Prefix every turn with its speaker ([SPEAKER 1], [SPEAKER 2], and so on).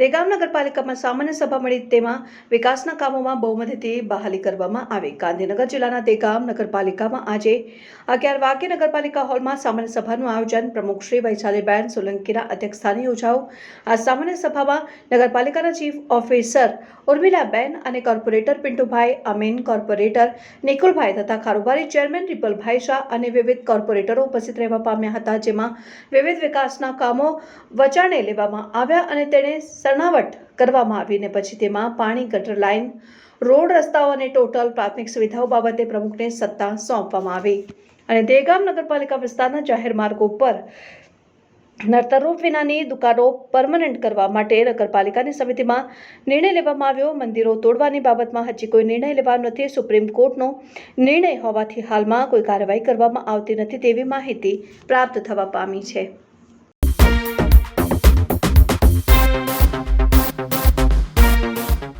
[SPEAKER 1] દેગામ નગરપાલિકામાં સામાન્ય સભા મળી તેમાં વિકાસના કામોમાં બહુમતીથી બહાલી કરવામાં આવી. ગાંધીનગર જિલ્લાના દેગામ નગરપાલિકામાં આજે અગિયાર વાગ્યે નગરપાલિકા હોલમાં સામાન્ય સભાનું આયોજન. પ્રમુખ શ્રી વૈશાલીબેન સોલંકીના અધ્યક્ષસ્થાને યોજાયું આ સામાન્ય સભામાં નગરપાલિકાના ચીફ ઓફિસર ઉર્મિલાબેન અને કોર્પોરેટર પિન્ટુભાઈ અમીન, કોર્પોરેટર નિકુલભાઈ તથા કારોબારી ચેરમેન રિપલભાઈ શાહ અને વિવિધ કોર્પોરેટરો ઉપસ્થિત રહેવા પામ્યા હતા, જેમાં વિવિધ વિકાસના કામો વચાણે લેવામાં આવ્યા અને તેને સરનાવટ કરવામાં આવીને પછી તેમાં પાણી ગટર લાઇન રોડ રસ્તાઓ અને ટોટલ પ્રાથમિક સુવિધાઓ બાબતે પ્રમુખને સત્તા સોંપવામાં આવી. અને દેગામ નગરપાલિકા વિસ્તારના જાહેર માર્ગો પર નર્તરૂપ વિનાની દુકાનો પરમનન્ટ કરવા માટે નગરપાલિકાની સમિતિમાં નિર્ણય લેવામાં આવ્યો. મંદિરો તોડવાની બાબતમાં હજી કોઈ નિર્ણય લેવાનો નથી. સુપ્રીમ કોર્ટનો નિર્ણય હોવાથી હાલમાં કોઈ કાર્યવાહી કરવામાં આવતી નથી તેવી માહિતી પ્રાપ્ત થવા પામી છે.